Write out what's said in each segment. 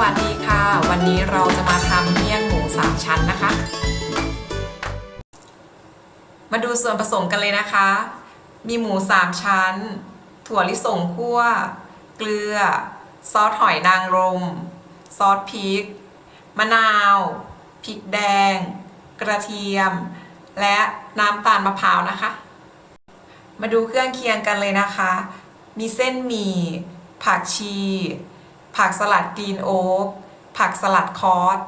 วัสดีค่ะ วันนี้เราจะมาทำเมี่ยงหมูสามชั้นนะคะ มาดูส่วนผสมกันเลยนะคะ มีหมูสามชั้น ถั่วลิสงคั่ว เกลือ ซอสหอยนางรม ซอสพริก มะนาว พริกแดง กระเทียม และน้ำตาลมะพร้าวนะคะ มาดูเครื่องเคียงกันเลยนะคะ มีเส้นหมี่ ผักชี ผักสลัดกรีนโอ๊กผักสลัดคอส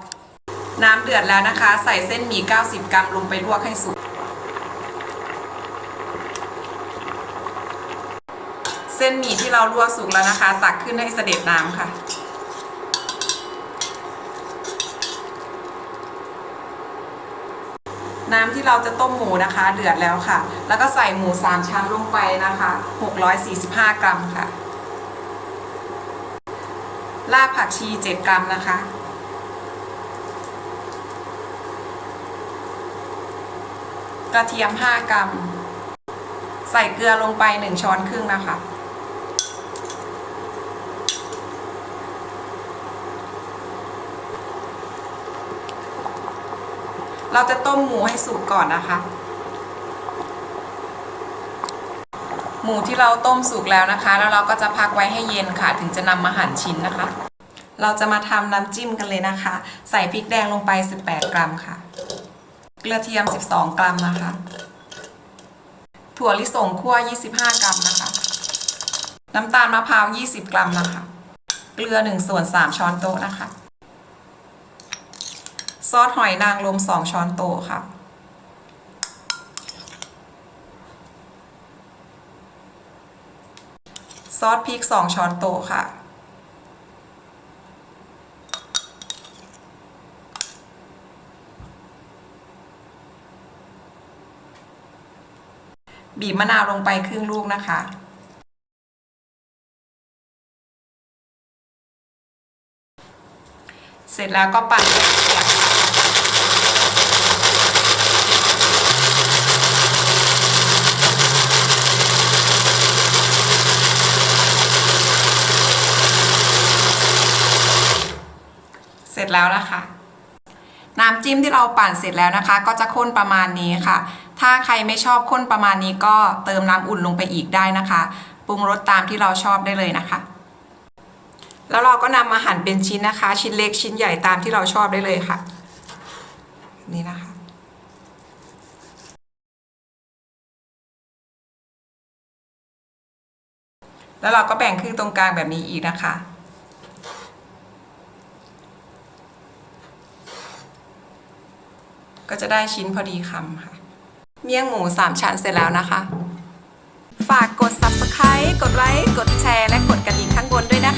น้ำเดือดแล้วนะคะ ใส่เส้นหมี่ 90 กรัมลงไปลวกให้สุก เส้นหมี่ที่เราลวกสุกแล้วนะคะ ตักขึ้นให้เสด็จน้ำค่ะ น้ำที่เราจะต้มหมูนะคะ เดือดแล้วค่ะ แล้วก็ใส่หมูสามชั้นลงไปนะคะ 645 กรัมค่ะ รากผักชี 7 กรัมนะคะ กระเทียม 5 กรัม ใส่เกลือลงไป 1 ช้อนครึ่งนะคะ เราจะต้มหมูให้สุกก่อนนะคะ หมูที่เราต้มสุกแล้วนะคะ แล้วเราก็จะพักไว้ให้เย็นค่ะ ถึงจะนำมาหั่นชิ้นนะคะ เราจะมาทำน้ำจิ้มกันเลยนะคะ ใส่พริกแดงลงไป 18 กรัมค่ะ เกลือเทียม 12 กรัมนะคะ ถั่วลิสงคั่ว 25 กรัมนะคะ น้ำตาลมะพร้าว 20 กรัมนะคะ เกลือ 1 ส่วน 3 ช้อนโต๊ะนะคะ ซอสหอยนางรม 2 ช้อนโต๊ะค่ะ ซอสพริก 2 ช้อนโต๊ะค่ะ บีบมะนาวลงไปครึ่งลูกนะคะเสร็จแล้วก็ปั่นให้ละเอียดเสร็ จแล้วนะคะ น้ำจิ้มที่เราปั่นเสร็จแล้วนะคะ ก็จะข้นประมาณนี้ค่ะ ถ้าใครไม่ชอบข้นประมาณนี้ก็เติมน้ำอุ่นลงไปอีกได้นะคะ ปรุงรสตามที่เราชอบได้เลยนะคะ แล้วเราก็นำมาหั่นเป็นชิ้นนะคะ ชิ้นเล็กชิ้นใหญ่ตามที่เราชอบได้เลยค่ะ นี่นะคะแล้วเราก็แบ่งครึ่งตรงกลางแบบนี้อีกนะคะ ก็จะได้ชิ้นพอดีคำค่ะ เมี่ยงหมูสามชั้นเสร็จแล้วนะคะ ฝากกด subscribe กดไลค์ กดแชร์ และกดกระดิ่งข้างบนด้วยนะคะ